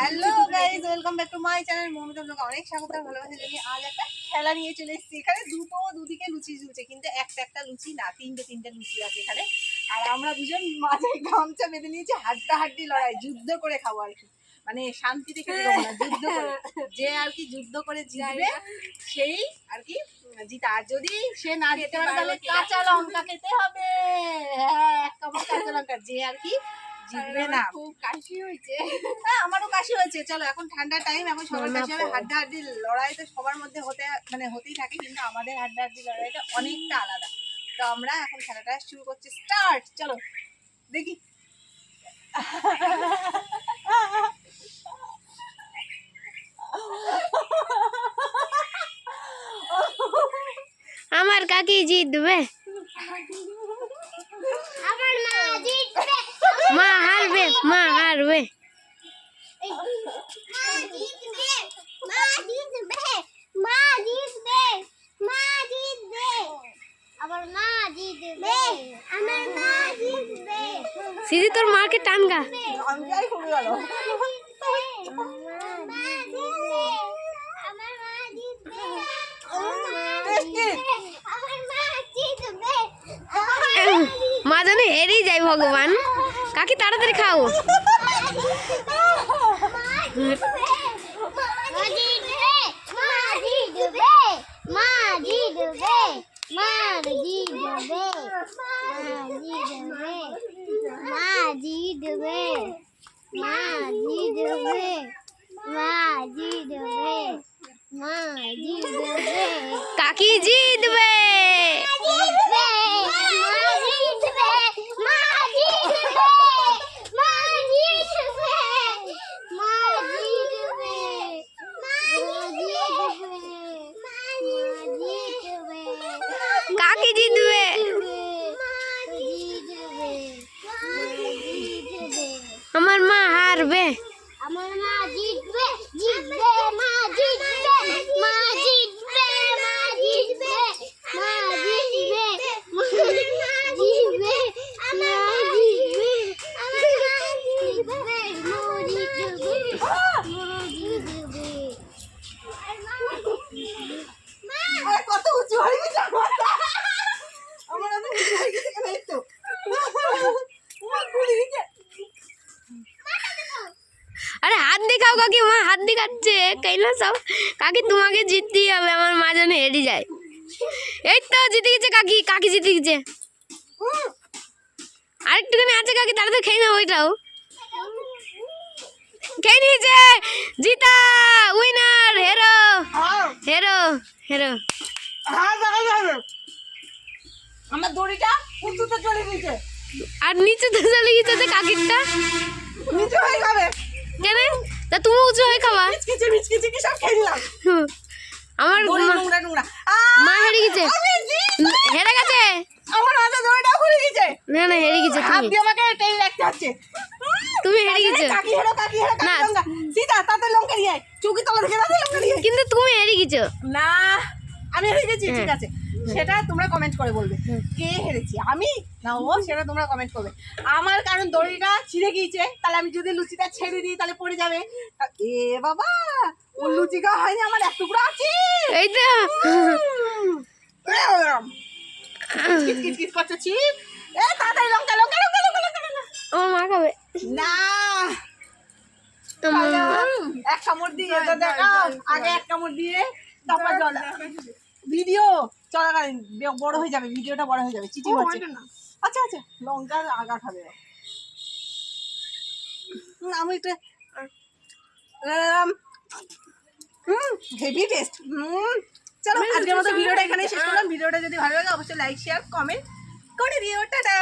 Hello guys welcome back to my channel Mamita vlog অনেক স্বাগত আর ভালোবাসা জানিয়ে আজ একটা খেলা নিয়ে চলে এসেছি। এখানে দুটো দুদিকে লুচি ঝুলছে। কিন্তু একটা একটা লুচি না তিনটে তিনটে লুচি আছে এখানে। আর আমরা দুজন মাঝে গামছা বেঁধে নিয়েছি হাড্ডা হাড্ডি লড়াই যুদ্ধ করে খাব আর কি। মানে শান্তিতে খেতে দেবো না যুদ্ধ করে। যে আর কি যুদ্ধ করে জিতবে সেই আর কি জিতা। আর যদি সে না যেতে পারে তাহলে কাঁচা লঙ্কা খেতে হবে। হ্যাঁ কাঁচা লঙ্কা। যে আর কি জিতবে না। খুব কাশি হয়েছে। হ্যাঁ আমারও কাশি হয়েছে। চলো এখন ঠান্ডার টাইম এখন সবার কাশি হবে পর। হাড্ডা হাড্ডি লড়াই তো সবার মধ্যে হতে মানে হতেই থাকে কিন্তু আমাদের হাড্ডা হাড্ডি লড়াইটা অনেকটা আলাদা। তো আমরা এখন খেলাটা শুরু করছি। স্টার্ট চলো দেখি। আমার কাকি জিতবে। আমার মা জিতবে। আমার মা জিতবে। সিদি তোর মাকে টান গা। আমি মা জানে হেরেই যাই ভগবান। কাকে তাড়াতাড়ি খাও। डूबे माँ जी डूबे माँ जी डूबे काकी जी डूबे काकी जी डूबे আমার মা হারবে। আমার মা জিতবে জিতবে মা জিতবে মা জিতবে মা জিতবে মা জিতবে মা জিতবে মা জিতবে আমার মা জিতবে মা জিতবে মা জিতবে। মা কত উঁচু হয়ে গেছে আমার? হয়ে আমার হাত দেখাচ্ছে কাইলা সব। কাকি তোমাকে জিততেই হবে আমার মা যেন হেরে যায়। এই তো জিতে গেছে কাকি। কাকি জিতে গেছে আরেকটুখানি আছে কাকি তাড়াতাড়ি খেয়ে নাও ওইটাও। খেয়ে নিয়েছে। জিতা উইনার হেরো হেরো হেরো দেখা যাবে আমার দড়িটা উঁচুতে চলে গেছে। আর নিচে তো চলে গেছে কাকিরটা? নিচে হয়ে যাবে। কেন? তা তুমি উঁচু হয়ে খাবা। মিচকিচি মিচকিচি কি সব খেললাম। আমার মা- নোংরা নোংরা। মা হেরে গেছে। হেরে গেছে। আমার হাতে দড়িটা খুলে গেছে। না না হেরে গেছে তুমি। আপনি আমাকে টেনে রাখতে হচ্ছে। তুমি হেরে গেছো। কাকি হেরো কাকি হেরো কাকি লঙ্কা। তাতে লঙ্কা দিয়ে চুকি তলা থেকে তাতে লঙ্কা দিয়ে কিন্তু তুমি হেরে গেছো। না। আমি হেরে গেছি ঠিক হ্যাঁ। আছে। সেটা তোমরা কমেন্ট করে বলবে। কে হেরেছি? আমি? না ও সেটা তোমরা কমেন্ট করবে। আমার কারণ দড়িটা ছিঁড়ে গিয়েছে তাহলে আমি যদি লুচিটা ছেড়ে দিই তাহলে পড়ে যাবে। এ বাবা ও লুচি খাওয়া হয়নি আমার এক টুকরো আছে। এই তো। করছে এ তাড়াতাড়ি লঙ্কা লঙ্কা লঙ্কা লঙ্কা লঙ্কা লঙ্কা। মা খাবে। না। এক কামড় দিয়ে আগে এক কামড় দিয়ে তারপর জল ভিডিও চলাকালীন বড় হয়ে যাবে ভিডিওটা বড় হয়ে যাবে চিঠি হচ্ছে আচ্ছা আচ্ছা লঙ্কা আগা খাবে। আমি একটু হেভি টেস্ট চলো আজকের মতো ভিডিওটা এখানে শেষ করলাম। ভিডিওটা যদি ভালো লাগে অবশ্যই লাইক শেয়ার কমেন্ট করে দিও। টাটা!